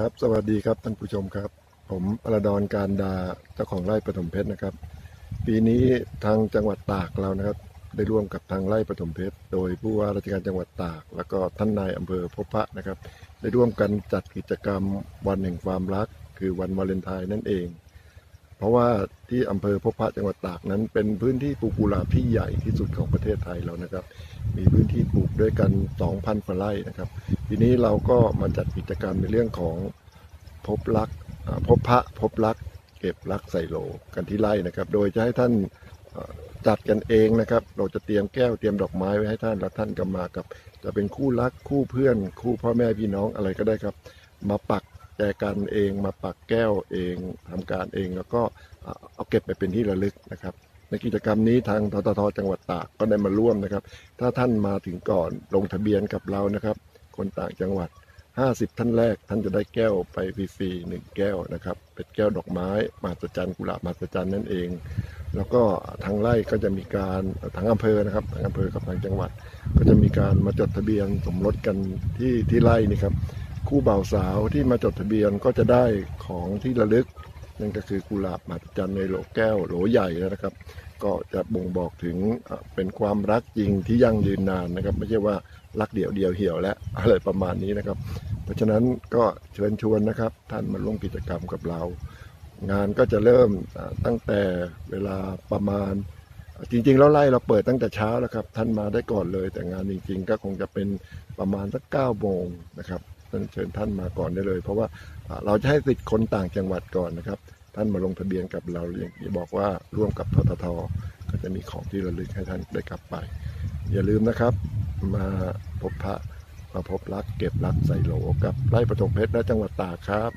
ครับ สวัสดีครับท่านผู้ชมครับ ผมอรดอนการดาเจ้าของไร่ปฐมเพชรนะครับ ปีนี้ทางจังหวัดตากเรานะครับ ได้ร่วมกับทางไร่ปฐมเพชร โดยผู้ว่าราชการจังหวัดตาก แล้วก็ท่านนายอำเภอพบพระนะครับ ได้ร่วมกันจัดกิจกรรมวันแห่งความรัก คือวันวาเลนไทน์นั่นเอง เพราะว่าที่อำเภอพบพระจังหวัดตากนั้น เป็นพื้นที่ปลูกกุหลาบที่ใหญ่ที่สุดของประเทศไทยเรานะครับ มีพื้นที่ปลูกด้วยกัน 2,000กว่าไร่นะครับ ทีนี้เราก็มาจัดกิจกรรมในเรื่องของพบรักพบพระพบรัก เก็บรักใส่โหลกันที่ไร่นะครับ โดยจะให้ท่านจัดกันเองนะครับ เราจะเตรียมแก้วเตรียมดอกไม้ไว้ให้ท่านแล้วท่านก็มากับ จะเป็นคู่รักคู่เพื่อน คู่พ่อแม่พี่น้องอะไรก็ได้ครับ มาปัก แจกันเองมาปักแก้วเองทำการเองแล้วก็เอ่อเอาเก็บไปเป็นที่ระลึกนะครับในกิจกรรมนี้ทางทททจังหวัดตากก็ได้มาร่วมนะครับ ถ้าท่านมาถึงก่อนลงทะเบียนกับเรานะครับ คนต่างจังหวัด 50 ท่านแรก ท่านจะได้แก้วไปฟรีๆหนึ่งแก้วนะครับเป็นแก้วดอกไม้มหัศจรรย์กุหลาบมหัศจรรย์นั่นเอง แล้วก็ทางไร่ก็จะมีการทางอำเภอนะครับทางอำเภอกับทางจังหวัด ก็จะมีการมาจดทะเบียนสมรสกันที่ที่ไร่นี่ครับ คู่บ่าวสาวที่มาจดทะเบียนก็จะได้ของที่ระลึกนั่นก็คือกุหลาบมหัศจรรย์ในโหลแก้วโหลใหญ่นะครับ ก็จะบ่งบอกถึงเป็นความรักจริงที่ยั่งยืนนานนะครับ ไม่ใช่ว่ารักเดี่ยวเดียวเหี่ยวและอะไรประมาณนี้นะครับ เพราะฉะนั้นก็เชิญชวนนะครับ ท่านมาร่วมกิจกรรมกับเรา งานก็จะเริ่มตั้งแต่เวลาประมาณ จริงๆ แล้วไล่เราเปิดตั้งแต่เช้าแล้วครับ ท่านมาได้ก่อนเลย แต่งานจริงๆ ก็คงจะเป็นประมาณสักเก้าโมงนะครับ เชิญท่านมาก่อนได้เลย เพราะว่าเราจะให้สิทธิ์คนต่างจังหวัดก่อนนะครับ ท่านมาลงทะเบียนกับเราอย่างที่บอกว่าร่วมกับทททก็จะมีของที่ระลึกให้ท่านได้กลับไป อย่าลืมนะครับ มาพบพระมาพบรักเก็บรักใส่โหลกับไร่ประทงเพชรและจังหวัดตากครับ